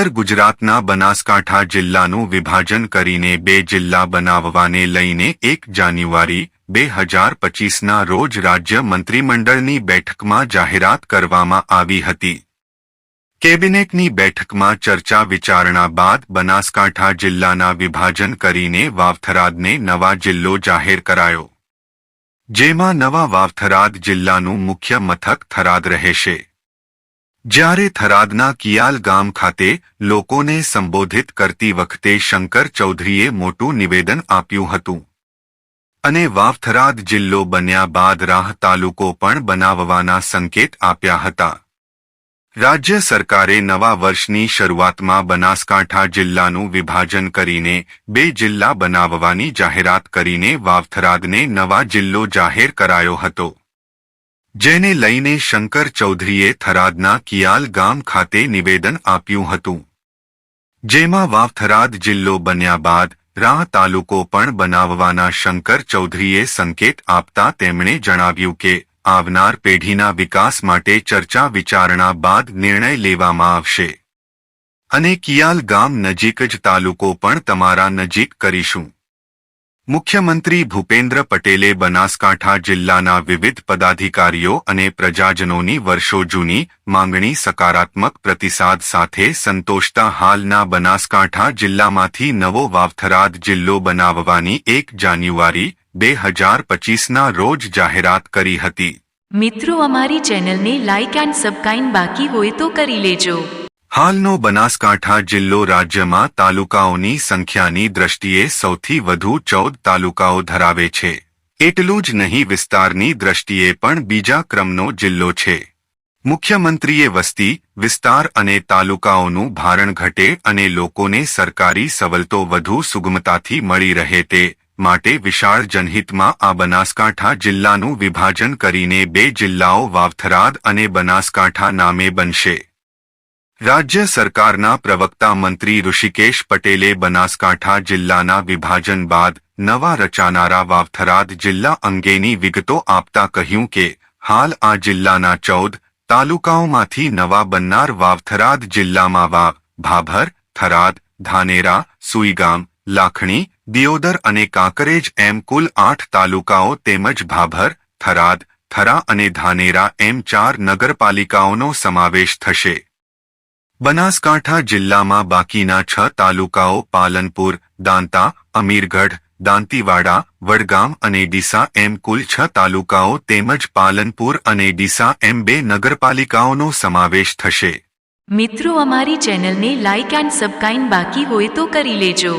ઉત્તર ગુજરાતના બનાસકાંઠા જિલ્લાનું વિભાજન કરીને બે જિલ્લા બનાવવાને લઈને એક જાન્યુઆરી બે હજાર પચીસના રોજ રાજ્ય મંત્રીમંડળની બેઠકમાં જાહેરાત કરવામાં આવી હતી. કેબિનેટની બેઠકમાં ચર્ચા વિચારણા બાદ બનાસકાંઠા જિલ્લાના વિભાજન કરીને વાવથરાદને નવા જિલ્લો જાહેર કરાયો. જેમાં નવા વાવથરાદ જિલ્લાનું મુખ્ય મથક થરાદ રહેશે. જ્યારે થરાદના કિયાલ ગામ ખાતે લોકોને સંબોધિત કરતી વખતે શંકર ચૌધરીએ મોટું નિવેદન આપ્યું હતું. અને વાવથરાદ જિલ્લો બન્યા બાદ રાહ તાલુકો પણ બનાવવાના સંકેત આપ્યા હતા. રાજ્ય સરકારે નવા વર્ષની શરૂઆતમાં બનાસકાંઠા જિલ્લાનું વિભાજન કરીને બે જિલ્લા બનાવવાની જાહેરાત કરીને વાવથરાદને નવા જિલ્લો જાહેર કરાયો હતો. જેને લઈને શંકર ચૌધરીએ થરાદના કિયાલ ગામ ખાતે નિવેદન આપ્યું હતું. જેમાં વાવથરાદ જિલ્લો બન્યા બાદ રાહ તાલુકો પણ બનાવવાના શંકર ચૌધરીએ સંકેત આપતા તેમણે જણાવ્યું કે, આવનાર પેઢીના વિકાસ માટે ચર્ચા વિચારણા બાદ નિર્ણય લેવામાં આવશે. અને કિયાલ ગામ નજીક જ તાલુકો પણ તમારા નજીક કરીશું. મુખ્યમંત્રી ભૂપેન્દ્ર પટેલે બનાસકાંઠા જિલ્લાના વિવિધ પદાધિકારીઓ અને પ્રજાજનોની વર્ષો જૂની માંગણી સકારાત્મક પ્રતિસાદ સાથે સંતોષતા હાલના બનાસકાંઠા જિલ્લામાંથી નવો વાવથરાદ જિલ્લો બનાવવાની એક જાન્યુઆરી બે હજાર પચીસના રોજ જાહેરાત કરી હતી. મિત્રો અમારી ચેનલને લાઇક એન્ડ સબસ્ક્રાઇબ બાકી હોય તો કરી લેજો. હાલનો બનાસકાંઠા જિલ્લો રાજ્યમાં તાલુકાઓની સંખ્યાની દ્રષ્ટિએ સૌથી વધુ ચૌદ તાલુકાઓ ધરાવે છે. એટલું જ નહીં, વિસ્તારની દ્રષ્ટિએ પણ બીજા ક્રમનો જિલ્લો છે. મુખ્યમંત્રીએ વસ્તી, વિસ્તાર અને તાલુકાઓનું ભારણ ઘટે અને લોકોને સરકારી સવલતો વધુ સુગમતાથી મળી રહે તે માટે વિશાળ જનહિતમાં આ બનાસકાંઠા જિલ્લાનું વિભાજન કરીને બે જિલ્લાઓ વાવથરાદ અને બનાસકાંઠા નામે બનશે. રાજ્ય સરકારના પ્રવક્તા મંત્રી ઋષિકેશ પટેલે બનાસકાંઠા જિલ્લાના વિભાજન બાદ નવા રચાનારા વાવથરાદ જિલ્લા અંગેની વિગતો આપતા કહ્યું કે, હાલ આ જિલ્લાના ચૌદ તાલુકાઓમાંથી નવા બનનાર વાવથરાદ જિલ્લામાં વાવ, ભાભર, થરાદ, ધાનેરા, સુઈગામ, લાખણી, દિયોદર અને કાંકરેજ એમ કુલ આઠ તાલુકાઓ તેમજ ભાભર, થરાદ, થરા અને ધાનેરા એમ ચાર નગરપાલિકાઓનો સમાવેશ થશે. બનાસકાંઠા જિલ્લામાં બાકીના છ તાલુકાઓ પાલનપુર, દાંતા, અમીરગઢ, દાંતીવાડા, વડગામ અને ડીસા એમ કુલ છ તાલુકાઓ તેમજ પાલનપુર અને ડીસા એમ બે નગરપાલિકાઓનો સમાવેશ થશે. મિત્રો અમારી ચેનલને લાઇક એન્ડ સબસ્ક્રાઇબ બાકી હોય તો કરી લેજો.